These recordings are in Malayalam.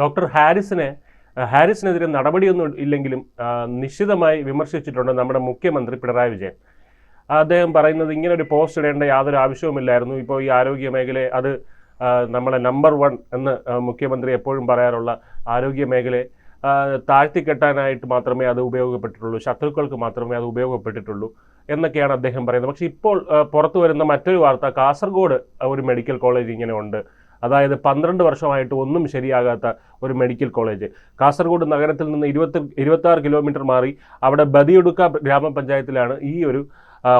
ഡോക്ടർ ഹാരിസിനെ ഹാരിസിനെതിരെ നടപടിയൊന്നും ഇല്ലെങ്കിലും നിശ്ചിതമായി വിമർശിച്ചിട്ടുണ്ട് നമ്മുടെ മുഖ്യമന്ത്രി പിണറായി വിജയൻ. അദ്ദേഹം പറയുന്നത് ഇങ്ങനെ ഒരു പോസ്റ്റ് ഇടേണ്ട യാതൊരു ആവശ്യവുമില്ലായിരുന്നു ഇപ്പോൾ ഈ ആരോഗ്യ മേഖലയെ അത് നമ്മളെ നമ്പർ വൺ എന്ന് മുഖ്യമന്ത്രി എപ്പോഴും പറയാറുള്ള ആരോഗ്യ മേഖലയെ താഴ്ത്തിക്കെട്ടാനായിട്ട് മാത്രമേ അത് ഉപയോഗപ്പെട്ടിട്ടുള്ളൂ. ശത്രുക്കൾക്ക് മാത്രമേ അത് ഉപയോഗപ്പെട്ടിട്ടുള്ളൂ എന്നൊക്കെയാണ് അദ്ദേഹം പറയുന്നത്. പക്ഷേ ഇപ്പോൾ പുറത്തു വരുന്ന മറ്റൊരു വാർത്ത കാസർഗോഡ് ഒരു മെഡിക്കൽ കോളേജ് ഇങ്ങനെ ഉണ്ട്. അതായത് പന്ത്രണ്ട് വർഷമായിട്ട് ഒന്നും ശരിയാകാത്ത ഒരു മെഡിക്കൽ കോളേജ്. കാസർഗോഡ് നഗരത്തിൽ നിന്ന് ഇരുപത്തി ഇരുപത്തി ആറ് കിലോമീറ്റർ മാറി അവിടെ ബദിയൊടുക്ക ഗ്രാമപഞ്ചായത്തിലാണ് ഈ ഒരു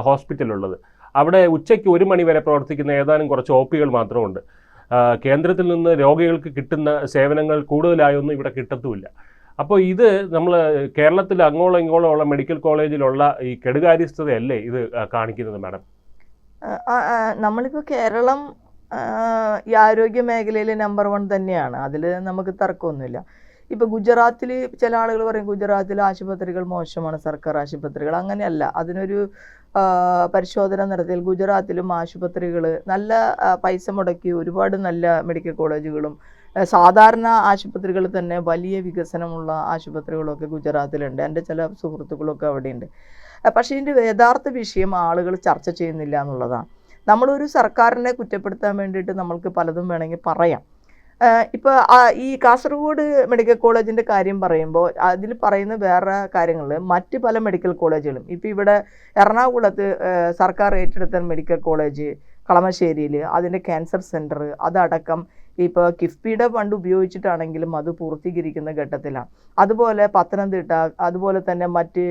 ഹോസ്പിറ്റലുള്ളത്. അവിടെ ഉച്ചയ്ക്ക് ഒരു മണി വരെ പ്രവർത്തിക്കുന്ന ഏതാനും കുറച്ച് ഒ പികൾ മാത്രമുണ്ട്. കേന്ദ്രത്തിൽ നിന്ന് രോഗികൾക്ക് കിട്ടുന്ന സേവനങ്ങൾ കൂടുതലായൊന്നും ഇവിടെ കിട്ടത്തുമില്ല. അപ്പോൾ ഇത് നമ്മൾ കേരളത്തിൽ അങ്ങോളം ഇങ്ങോളം ഉള്ള മെഡിക്കൽ കോളേജിലുള്ള ഈ കെടുകാര്യസ്ഥതയല്ലേ ഇത് കാണിക്കുന്നത് മാഡം? നമ്മളിപ്പോൾ കേരളം ഈ ആരോഗ്യ മേഖലയിൽ നമ്പർ വൺ തന്നെയാണ്. അതിൽ നമുക്ക് തർക്കമൊന്നുമില്ല. ഇപ്പോൾ ഗുജറാത്തിൽ ചില ആളുകൾ പറയും ഗുജറാത്തിലെ ആശുപത്രികൾ മോശമാണ് സർക്കാർ ആശുപത്രികൾ അങ്ങനെയല്ല. അതിനൊരു പരിശോധന നടത്തിയാൽ ഗുജറാത്തിലും ആശുപത്രികൾ നല്ല പൈസ മുടക്കി ഒരുപാട് നല്ല മെഡിക്കൽ കോളേജുകളും സാധാരണ ആശുപത്രികൾ തന്നെ വലിയ വികസനമുള്ള ആശുപത്രികളൊക്കെ ഗുജറാത്തിലുണ്ട്. എന്റെ ചില സുഹൃത്തുക്കളൊക്കെ അവിടെയുണ്ട്. പക്ഷേ ഇതിന്റെ യഥാർത്ഥ വിഷയം ആളുകൾ ചർച്ച ചെയ്യുന്നില്ല എന്നുള്ളതാണ്. നമ്മളൊരു സർക്കാരിനെ കുറ്റപ്പെടുത്താൻ വേണ്ടിയിട്ട് നമ്മൾക്ക് പലതും വേണമെങ്കിൽ പറയാം. ഇപ്പോൾ ഈ കാസർഗോഡ് മെഡിക്കൽ കോളേജിന്റെ കാര്യം പറയുമ്പോൾ അതിൽ പറയുന്ന വേറെ കാര്യങ്ങൾ മറ്റ് പല മെഡിക്കൽ കോളേജുകളും. ഇപ്പോൾ ഇവിടെ എറണാകുളത്ത് സർക്കാർ ഏറ്റെടുത്ത മെഡിക്കൽ കോളേജ് കളമശ്ശേരിയിൽ അതിന്റെ ക്യാൻസർ സെന്റർ അതടക്കം ഇപ്പോൾ കിഫ്ബിയുടെ ഫണ്ട് ഉപയോഗിച്ചിട്ടാണെങ്കിലും അത് പൂർത്തീകരിക്കുന്ന ഘട്ടത്തിലാണ് അതുപോലെ പത്തനംതിട്ട അതുപോലെ തന്നെ മറ്റ്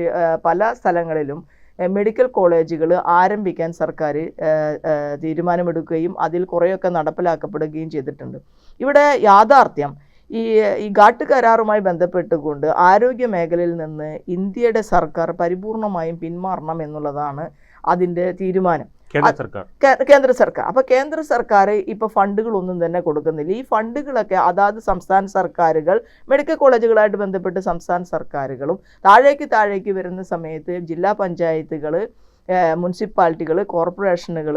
പല സ്ഥലങ്ങളിലും മെഡിക്കൽ കോളേജുകൾ ആരംഭിക്കാൻ സർക്കാർ തീരുമാനമെടുക്കുകയും അതിൽ കുറേയൊക്കെ നടപ്പിലാക്കപ്പെടുകയും ചെയ്തിട്ടുണ്ട്. ഇവിടെ യാഥാർത്ഥ്യം ഈ ഈ ഘാട്ട് കരാറുമായി ബന്ധപ്പെട്ടുകൊണ്ട് ആരോഗ്യ മേഖലയിൽ നിന്ന് ഇന്ത്യയുടെ സർക്കാർ പരിപൂർണമായും പിന്മാറണം എന്നുള്ളതാണ് അതിന്റെ തീരുമാനം. കേന്ദ്ര സർക്കാർ. അപ്പൊ കേന്ദ്ര സർക്കാർ ഇപ്പൊ ഫണ്ടുകളൊന്നും തന്നെ കൊടുക്കുന്നില്ല. ഈ ഫണ്ടുകളൊക്കെ അതാത് സംസ്ഥാന സർക്കാരുകൾ മെഡിക്കൽ കോളേജുകളായിട്ട് ബന്ധപ്പെട്ട് സംസ്ഥാന സർക്കാരുകളും താഴേക്ക് താഴേക്ക് വരുന്ന സമയത്ത് ജില്ലാ പഞ്ചായത്തുകൾ മുനിസിപ്പാലിറ്റികൾ കോർപ്പറേഷനുകൾ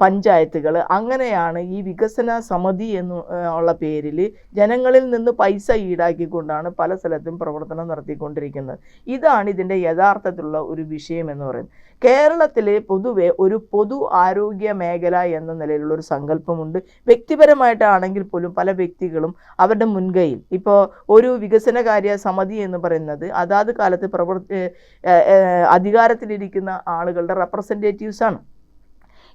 പഞ്ചായത്തുകൾ അങ്ങനെയാണ് ഈ വികസന സമിതി എന്ന് ഉള്ള പേരിൽ ജനങ്ങളിൽ നിന്ന് പൈസ ഈടാക്കിക്കൊണ്ടാണ് പല സ്ഥലത്തും പ്രവർത്തനം നടത്തിക്കൊണ്ടിരിക്കുന്നത്. ഇതാണ് ഇതിന്റെ യഥാർത്ഥത്തിലുള്ള ഒരു വിഷയം എന്ന് പറയുന്നത്. കേരളത്തിൽ പൊതുവെ ഒരു പൊതു ആരോഗ്യ മേഖല എന്ന നിലയിലുള്ള ഒരു സങ്കല്പമുണ്ട്. വ്യക്തിപരമായിട്ടാണെങ്കിൽ പോലും പല വ്യക്തികളും അവരുടെ മുൻകൈയിൽ ഇപ്പോൾ ഒരു വികസന വികസനകാര്യ സമിതി എന്ന് പറയുന്നത് അതാത് കാലത്ത് ഏഹ് അധികാരത്തിലിരിക്കുന്ന ആളുകളുടെ റെപ്രസെന്റേറ്റീവ്സ് ആണ്.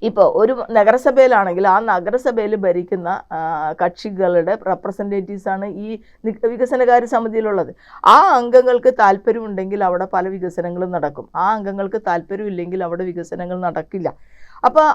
ഇപ്പോൾ ഒരു നഗരസഭയിലാണെങ്കിൽ ആ നഗരസഭയിൽ ഭരിക്കുന്ന കക്ഷികളുടെ റെപ്രസെന്റേറ്റീവ്സാണ് ഈ വികസനകാര്യ സമിതിയിലുള്ളത്. ആ അംഗങ്ങൾക്ക് താല്പര്യമുണ്ടെങ്കിൽ അവിടെ പല വികസനങ്ങളും നടക്കും. ആ അംഗങ്ങൾക്ക് താല്പര്യമില്ലെങ്കിൽ അവിടെ വികസനങ്ങൾ നടക്കില്ല. അപ്പോൾ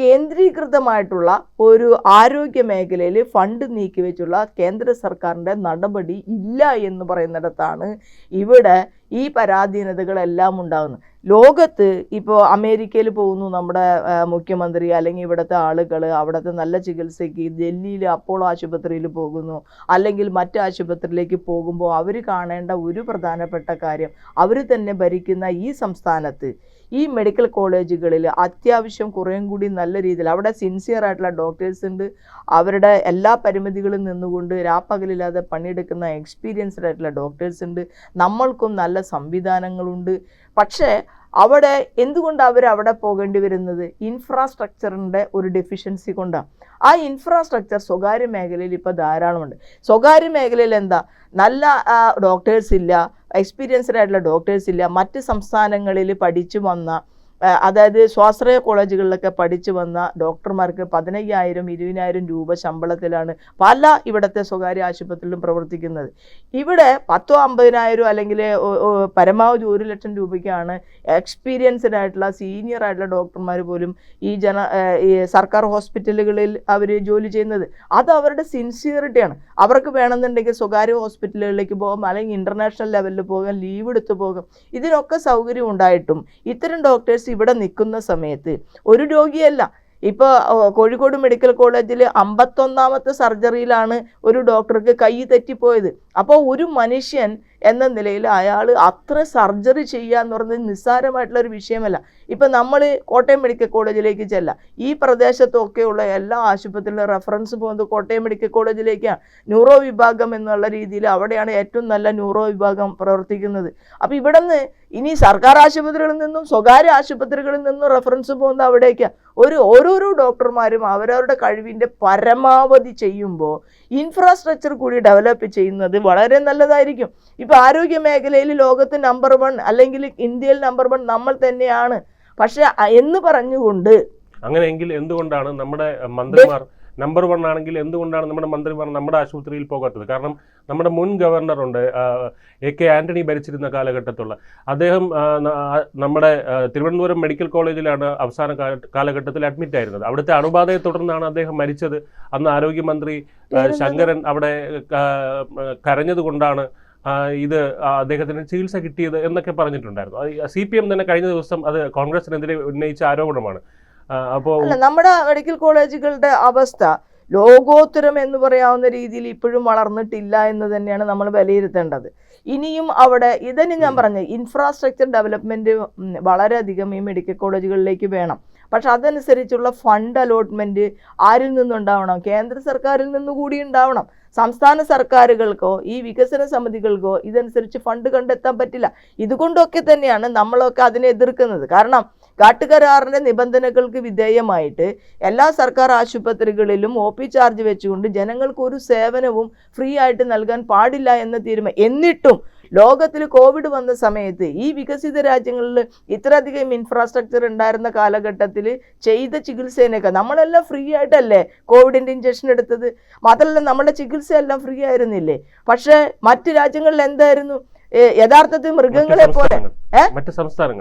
കേന്ദ്രീകൃതമായിട്ടുള്ള ഒരു ആരോഗ്യ മേഖലയിൽ ഫണ്ട് നീക്കിവെച്ചുള്ള കേന്ദ്ര സർക്കാരിന്റെ നടപടി ഇല്ല എന്ന് പറയുന്നിടത്താണ് ഇവിടെ ഈ പരാധീനതകളെല്ലാം ഉണ്ടാകുന്നത്. ലോകത്ത് ഇപ്പോൾ അമേരിക്കയിൽ പോകുന്നു നമ്മുടെ മുഖ്യമന്ത്രി അല്ലെങ്കിൽ ഇവിടുത്തെ ആളുകൾ അവിടുത്തെ നല്ല ചികിത്സയ്ക്ക് ഡൽഹിയിൽ അപ്പോളോ ആശുപത്രിയിൽ പോകുന്നു. അല്ലെങ്കിൽ മറ്റു ആശുപത്രിയിലേക്ക് പോകുമ്പോൾ അവർ കാണേണ്ട ഒരു പ്രധാനപ്പെട്ട കാര്യം അവർ തന്നെ ഭരിക്കുന്ന ഈ സംസ്ഥാനത്ത് ഈ മെഡിക്കൽ കോളേജുകളിൽ അത്യാവശ്യം കുറേയും കൂടി നല്ല രീതിയിൽ അവിടെ സിൻസിയർ ആയിട്ടുള്ള ഡോക്ടേഴ്സ് ഉണ്ട്. അവരുടെ എല്ലാ പരിമിതികളും നിന്നുകൊണ്ട് രാപ്പകലില്ലാതെ പണിയെടുക്കുന്ന എക്സ്പീരിയൻസ്ഡ് ആയിട്ടുള്ള ഡോക്ടേഴ്സ് ഉണ്ട്. നമ്മൾക്കും നല്ല സംവിധാനങ്ങളുണ്ട്. പക്ഷേ അവിടെ എന്തുകൊണ്ട് അവർ അവിടെ പോകേണ്ടി വരുന്നത്? ഇൻഫ്രാസ്ട്രക്ചറിന്റെ ഒരു ഡെഫിഷ്യൻസി കൊണ്ടാണ് ആ ഇൻഫ്രാസ്ട്രക്ചർ സ്വകാര്യ മേഖലയിൽ ഇപ്പോൾ ധാരാളമുണ്ട്. സ്വകാര്യ മേഖലയിൽ എന്താ? നല്ല ഡോക്ടേഴ്സ് ഇല്ല എക്സ്പീരിയൻസ്ഡ് ആയിട്ടുള്ള ഡോക്ടേഴ്സ് ഇല്ല മറ്റ് സംസ്ഥാനങ്ങളിൽ പഠിച്ചു വന്ന അതായത് സ്വാശ്രയ കോളേജുകളിലൊക്കെ പഠിച്ചു വന്ന ഡോക്ടർമാർക്ക് പതിനയ്യായിരം ഇരുപതിനായിരം രൂപ ശമ്പളത്തിലാണ് പല ഇവിടുത്തെ സ്വകാര്യ ആശുപത്രിയിലും പ്രവർത്തിക്കുന്നത്. ഇവിടെ പത്തോ അമ്പതിനായിരം അല്ലെങ്കിൽ പരമാവധി ഒരു ലക്ഷം രൂപയ്ക്കാണ് എക്സ്പീരിയൻസ്ഡ് ആയിട്ടുള്ള സീനിയർ ആയിട്ടുള്ള ഡോക്ടർമാർ പോലും ഈ ജന സർക്കാർ ഹോസ്പിറ്റലുകളിൽ അവർ ജോലി ചെയ്യുന്നത്. അത് അവരുടെ സിൻസിയറിറ്റിയാണ് അവർക്ക് വേണമെന്നുണ്ടെങ്കിൽ സ്വകാര്യ ഹോസ്പിറ്റലുകളിലേക്ക് പോകാം അല്ലെങ്കിൽ ഇന്റർനാഷണൽ ലെവലിൽ പോകാം ലീവ് എടുത്ത് പോകാം. ഇതിനൊക്കെ സൗകര്യം ഉണ്ടായിട്ടും ഇത്തരം ഡോക്ടേഴ്സ് ഇവിടെ നിൽക്കുന്ന സമയത്ത് ഒരു രോഗിയല്ല. ഇപ്പോൾ കോഴിക്കോട് മെഡിക്കൽ കോളേജിൽ അമ്പത്തൊന്നാമത്തെ സർജറിയിലാണ് ഒരു ഡോക്ടർക്ക് കൈ തെറ്റിപ്പോയത്. അപ്പോൾ ഒരു മനുഷ്യൻ എന്ന നിലയിൽ അയാൾ അത്ര സർജറി ചെയ്യുക എന്ന് പറയുന്നത് നിസ്സാരമായിട്ടുള്ള ഒരു വിഷയമല്ല. ഇപ്പം നമ്മൾ കോട്ടയം മെഡിക്കൽ കോളേജിലേക്ക് ചെല്ല. ഈ പ്രദേശത്തൊക്കെയുള്ള എല്ലാ ആശുപത്രിയിലും റെഫറൻസ് പോകുന്നത് കോട്ടയം മെഡിക്കൽ കോളേജിലേക്കാണ്. ന്യൂറോ വിഭാഗം എന്നുള്ള രീതിയിൽ അവിടെയാണ് ഏറ്റവും നല്ല ന്യൂറോ വിഭാഗം പ്രവർത്തിക്കുന്നത്. അപ്പോൾ ഇവിടെ നിന്ന് ഇനി സർക്കാർ ആശുപത്രികളിൽ നിന്നും സ്വകാര്യ ആശുപത്രികളിൽ നിന്നും റെഫറൻസ് പോകുന്ന അവിടേക്കാണ്. ഒരു ഓരോരോ ഡോക്ടർമാരും അവരവരുടെ കഴിവിന്റെ പരമാവധി ചെയ്യുമ്പോൾ ഇൻഫ്രാസ്ട്രക്ചർ കൂടി ഡെവലപ്പ് ചെയ്യുന്നത് വളരെ നല്ലതായിരിക്കും. ഇപ്പോൾ ആരോഗ്യ മേഖലയിൽ ലോകത്ത് നമ്പർ വൺ അല്ലെങ്കിൽ ഇന്ത്യയിൽ നമ്പർ വൺ നമ്മൾ തന്നെയാണ്. പക്ഷെ എന്ന് പറഞ്ഞുകൊണ്ട് അങ്ങനെയെങ്കിൽ എന്തുകൊണ്ടാണ് നമ്മുടെ മന്ത്രിമാർ നമ്പർ വൺ ആണെങ്കിൽ എന്തുകൊണ്ടാണ് നമ്മുടെ മന്ത്രിമാർ നമ്മുടെ ആശുപത്രിയിൽ പോകാത്തത്? കാരണം നമ്മുടെ മുൻ ഗവർണർ ഉണ്ട് എ കെ ആന്റണി ഭരിച്ചിരുന്ന കാലഘട്ടത്തുള്ള. അദ്ദേഹം നമ്മുടെ തിരുവനന്തപുരം മെഡിക്കൽ കോളേജിലാണ് അവസാന കാലഘട്ടത്തിൽ അഡ്മിറ്റ് ആയിരുന്നത്. അവിടുത്തെ അണുബാധയെ തുടർന്നാണ് അദ്ദേഹം മരിച്ചത്. അന്ന് ആരോഗ്യമന്ത്രി ശങ്കരൻ അവിടെ കരഞ്ഞതുകൊണ്ടാണ് ഇത് അദ്ദേഹത്തിന് ചികിത്സ കിട്ടിയത് എന്നൊക്കെ പറഞ്ഞിട്ടുണ്ടായിരുന്നു. സി പി എം തന്നെ കഴിഞ്ഞ ദിവസം അത് കോൺഗ്രസിനെതിരെ ഉന്നയിച്ച ആരോപണമാണ്. അപ്പോൾ നമ്മുടെ മെഡിക്കൽ കോളേജുകളുടെ അവസ്ഥ ലോകോത്തരം എന്ന് പറയാവുന്ന രീതിയിൽ ഇപ്പോഴും വളർന്നിട്ടില്ല എന്ന് തന്നെയാണ് നമ്മൾ വിലയിരുത്തേണ്ടത്. ഇനിയും അവിടെ ഇതന്നെ ഞാൻ പറഞ്ഞ ഇൻഫ്രാസ്ട്രക്ചർ ഡെവലപ്മെന്റ് ഉം, വളരെയധികം ഈ മെഡിക്കൽ കോളേജുകളിലേക്ക് വേണം. പക്ഷെ അതനുസരിച്ചുള്ള ഫണ്ട് അലോട്ട്മെന്റ് ആരിൽ നിന്നുണ്ടാവണം? കേന്ദ്ര സർക്കാരിൽ നിന്നുകൂടി ഉണ്ടാവണം. സംസ്ഥാന സർക്കാരുകൾക്കോ ഈ വികസന സമിതികൾക്കോ ഇതനുസരിച്ച് ഫണ്ട് കണ്ടെത്താൻ പറ്റില്ല. ഇതുകൊണ്ടൊക്കെ തന്നെയാണ് നമ്മളൊക്കെ അതിനെ എതിർക്കുന്നത്. കാരണം കാട്ടുകരാറിന്റെ നിബന്ധനകൾക്ക് വിധേയമായിട്ട് എല്ലാ സർക്കാർ ആശുപത്രികളിലും ഒ പി ചാർജ് വെച്ചുകൊണ്ട് ജനങ്ങൾക്ക് ഒരു സേവനവും ഫ്രീ ആയിട്ട് നൽകാൻ പാടില്ല എന്ന തീരുമാനം. എന്നിട്ടും ലോകത്തിൽ കോവിഡ് വന്ന സമയത്ത് ഈ വികസിത രാജ്യങ്ങളിൽ ഇത്രയധികം ഇൻഫ്രാസ്ട്രക്ചർ ഉണ്ടായിരുന്ന കാലഘട്ടത്തിൽ ചെയ്ത ചികിത്സേനൊക്കെ നമ്മളെല്ലാം ഫ്രീ ആയിട്ടല്ലേ കോവിഡിന്റെ ഇഞ്ചക്ഷൻ എടുത്തത്? മാത്രമല്ല നമ്മുടെ ചികിത്സയെല്ലാം ഫ്രീ ആയിരുന്നില്ലേ? പക്ഷേ മറ്റ് രാജ്യങ്ങളിൽ എന്തായിരുന്നു? യഥാർത്ഥത്തിൽ മൃഗങ്ങളെ പോലെ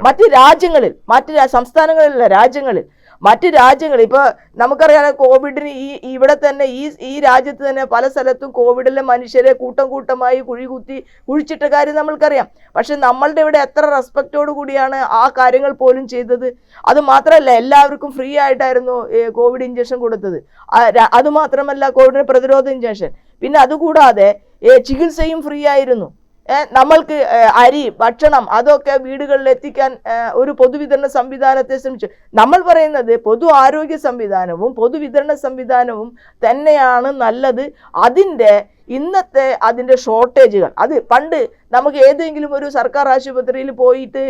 മറ്റു രാജ്യങ്ങളിൽ മറ്റ് സംസ്ഥാനങ്ങളിലല്ല രാജ്യങ്ങളിൽ മറ്റ് രാജ്യങ്ങൾ ഇപ്പോൾ നമുക്കറിയാം കോവിഡിന് ഈ ഇവിടെ തന്നെ ഈ ഈ രാജ്യത്ത് തന്നെ പല സ്ഥലത്തും കോവിഡിലെ മനുഷ്യരെ കൂട്ടം കൂട്ടമായി കുഴി കുത്തി കുഴിച്ചിട്ട കാര്യം നമ്മൾക്കറിയാം. പക്ഷെ നമ്മളുടെ ഇവിടെ എത്ര റെസ്പെക്റ്റോട് കൂടിയാണ് ആ കാര്യങ്ങൾ പോലും ചെയ്തത്. അത് മാത്രമല്ല എല്ലാവർക്കും ഫ്രീ ആയിട്ടായിരുന്നു കോവിഡ് ഇഞ്ചക്ഷൻ കൊടുത്തത്. അത് മാത്രമല്ല കോവിഡിന് പ്രതിരോധ ഇഞ്ചക്ഷൻ പിന്നെ അതുകൂടാതെ ചികിത്സയും ഫ്രീ ആയിരുന്നു. നമ്മൾക്ക് അരി ഭക്ഷണം അതൊക്കെ വീടുകളിൽ എത്തിക്കാൻ ഒരു പൊതുവിതരണ സംവിധാനത്തെ ശ്രമിച്ചു. നമ്മൾ പറയുന്നത് പൊതു ആരോഗ്യ സംവിധാനവും പൊതുവിതരണ സംവിധാനവും തന്നെയാണ് നല്ലത്. അതിന്റെ ഇന്നത്തെ അതിന്റെ ഷോർട്ടേജുകൾ. അത് പണ്ട് നമുക്ക് ഏതെങ്കിലും ഒരു സർക്കാർ ആശുപത്രിയിൽ പോയിട്ട്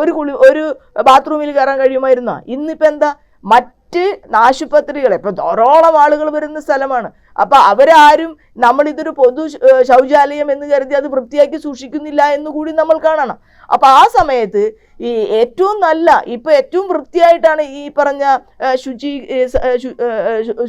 ഒരു കുളി ഒരു ബാത്റൂമിൽ കയറാൻ കഴിയുമായിരുന്നോ? ഇന്നിപ്പോൾ എന്താ മറ്റ് ആശുപത്രികൾ ഇപ്പം ധാരാളം ആളുകൾ വരുന്ന സ്ഥലമാണ്. അപ്പൊ അവരാരും നമ്മൾ ഇതൊരു പൊതു ശൗചാലയം എന്ന് കരുതി അത് വൃത്തിയാക്കി സൂക്ഷിക്കുന്നില്ല എന്ന് കൂടി നമ്മൾ കാണണം. അപ്പൊ ആ സമയത്ത് ഈ ഏറ്റവും നല്ല ഇപ്പൊ ഏറ്റവും വൃത്തിയായിട്ടാണ് ഈ പറഞ്ഞ ശുചീ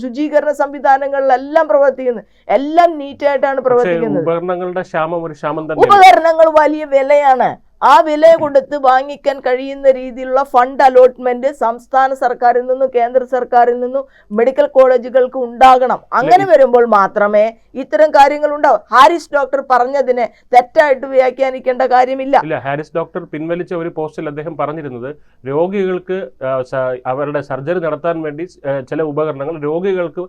ശുചീകരണ സംവിധാനങ്ങളിലെല്ലാം പ്രവർത്തിക്കുന്നത്. എല്ലാം നീറ്റായിട്ടാണ് പ്രവർത്തിക്കുന്നത്. ഉപകരണങ്ങളുടെ ക്ഷാമം ഒരു ക്ഷാമം തന്നെ ഉപകരണങ്ങൾ വലിയ വിലയാണ്. ആ വില കൊടുത്ത് വാങ്ങിക്കാൻ കഴിയുന്ന രീതിയിലുള്ള ഫണ്ട് അലോട്ട്മെന്റ് സംസ്ഥാന സർക്കാരിൽ നിന്നും കേന്ദ്ര സർക്കാരിൽ നിന്നും മെഡിക്കൽ കോളേജുകൾക്ക് ഉണ്ടാകണം. അങ്ങനെ വരുമ്പോൾ മാത്രമേ ഇത്തരം കാര്യങ്ങൾ ഉണ്ടാവും. ഹാരിസ് ഡോക്ടർ പറഞ്ഞതിനെ തെറ്റായിട്ട് വ്യാഖ്യാനിക്കേണ്ട കാര്യമില്ല. ഇല്ല ഹാരിസ് ഡോക്ടർ പിൻവലിച്ച ഒരു പോസ്റ്റിൽ അദ്ദേഹം പറഞ്ഞിരുന്നത് രോഗികൾക്ക് അവരുടെ സർജറി നടത്താൻ വേണ്ടി ചില ഉപകരണങ്ങൾ രോഗികൾക്ക്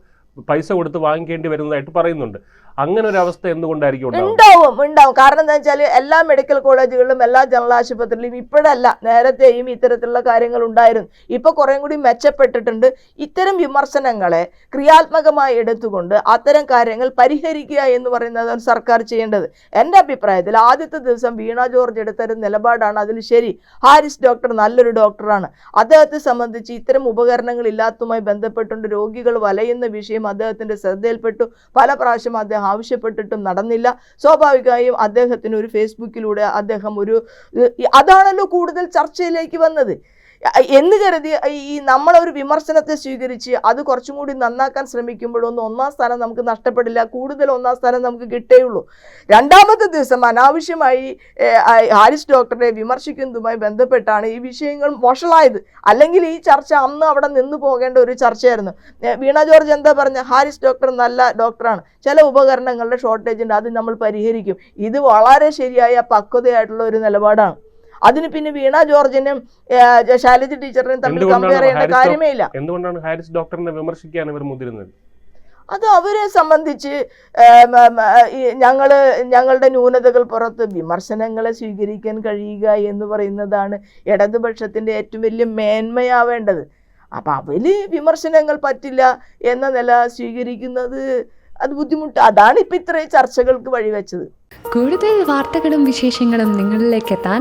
പൈസ കൊടുത്ത് വാങ്ങിക്കേണ്ടി വരുന്നതായിട്ട് പറയുന്നുണ്ട്. അങ്ങനെ ഒരു അവസ്ഥ എന്തുകൊണ്ടായിരിക്കും ഉണ്ടാവും ഉണ്ടാവും. കാരണം എന്താ വെച്ചാൽ എല്ലാ മെഡിക്കൽ കോളേജുകളിലും എല്ലാ ജനറൽ ആശുപത്രിയിലും ഇപ്പോഴല്ല നേരത്തെയും ഇത്തരത്തിലുള്ള കാര്യങ്ങൾ ഉണ്ടായിരുന്നു. ഇപ്പൊ കുറേ കൂടി മെച്ചപ്പെട്ടിട്ടുണ്ട്. ഇത്തരം വിമർശനങ്ങളെ ക്രിയാത്മകമായി എടുത്തുകൊണ്ട് അത്തരം കാര്യങ്ങൾ പരിഹരിക്കുക എന്ന് പറയുന്നതാണ് സർക്കാർ ചെയ്യേണ്ടത്. എന്റെ അഭിപ്രായത്തിൽ ആദ്യത്തെ ദിവസം വീണ ജോർജ് എടുത്തൊരു നിലപാടാണ് അതിൽ ശരി. ഹാരിസ് ഡോക്ടർ നല്ലൊരു ഡോക്ടറാണ്. അദ്ദേഹത്തെ സംബന്ധിച്ച് ഇത്തരം ഉപകരണങ്ങൾ ഇല്ലാത്തതുമായി ബന്ധപ്പെട്ടുകൊണ്ട് രോഗികൾ വലയുന്ന വിഷയം അദ്ദേഹത്തിന്റെ ശ്രദ്ധയിൽപ്പെട്ടു. പല പ്രാവശ്യം അദ്ദേഹം ആവശ്യപ്പെട്ടിട്ടും നടന്നില്ല. സ്വാഭാവികമായും അദ്ദേഹത്തിന് ഒരു ഫേസ്ബുക്കിലൂടെ അദ്ദേഹം ഒരു അതാണല്ലോ കൂടുതൽ ചർച്ചയിലേക്ക് വന്നത്. എന്ന് കരുതി ഈ നമ്മളൊരു വിമർശനത്തെ സ്വീകരിച്ച് അത് കുറച്ചും കൂടി നന്നാക്കാൻ ശ്രമിക്കുമ്പോഴൊന്നും ഒന്നാം സ്ഥാനം നമുക്ക് നഷ്ടപ്പെടില്ല കൂടുതൽ ഒന്നാം സ്ഥാനം നമുക്ക് കിട്ടേയുള്ളൂ. രണ്ടാമത്തെ ദിവസം അനാവശ്യമായി ഹാരിസ് ഡോക്ടറെ വിമർശിക്കുന്നതുമായി ബന്ധപ്പെട്ടാണ് ഈ വിഷയങ്ങൾ വഷളായത്. അല്ലെങ്കിൽ ഈ ചർച്ച അന്ന് അവിടെ നിന്ന് പോകേണ്ട ഒരു ചർച്ചയായിരുന്നു. വീണ ജോർജ് എന്താ പറഞ്ഞ? ഹാരിസ് ഡോക്ടർ നല്ല ഡോക്ടറാണ്. ചില ഉപകരണങ്ങളുടെ ഷോർട്ടേജ് ഉണ്ട് അത് നമ്മൾ പരിഹരിക്കും. ഇത് വളരെ ശരിയായ പക്വതയായിട്ടുള്ള ഒരു നിലപാടാണ്. അതിന് പിന്നെ വീണ ജോർജിനും ശാലജി ടീച്ചറിനും തമ്മിൽ കമ്പയർ ചെയ്യേണ്ട കാര്യമേ ഇല്ല. എന്തുകൊണ്ടാണ് ഹാരിസ് ഡോക്ടറിനെ വിമർശിക്കാൻ ഇവർ മുതിരുന്നത്? അത് അവരെ സംബന്ധിച്ച് ഞങ്ങൾ ഞങ്ങളുടെ ന്യൂനതകൾ പുറത്ത് വിമർശനങ്ങളെ സ്വീകരിക്കാൻ കഴിയുക എന്ന് പറയുന്നതാണ് ഇടതുപക്ഷത്തിന്റെ ഏറ്റവും വലിയ മേന്മയാവേണ്ടത്. അപ്പം അവർ വിമർശനങ്ങൾ പറ്റില്ല എന്ന നില സ്വീകരിക്കുന്നത് അത് ബുദ്ധിമുട്ട്. അതാണ് ഇപ്പം ഇത്രയും ചർച്ചകൾക്ക് വഴിവെച്ചത്. കൂടുതൽ വാർത്തകളും വിശേഷങ്ങളും നിങ്ങളിലേക്ക് എത്താൻ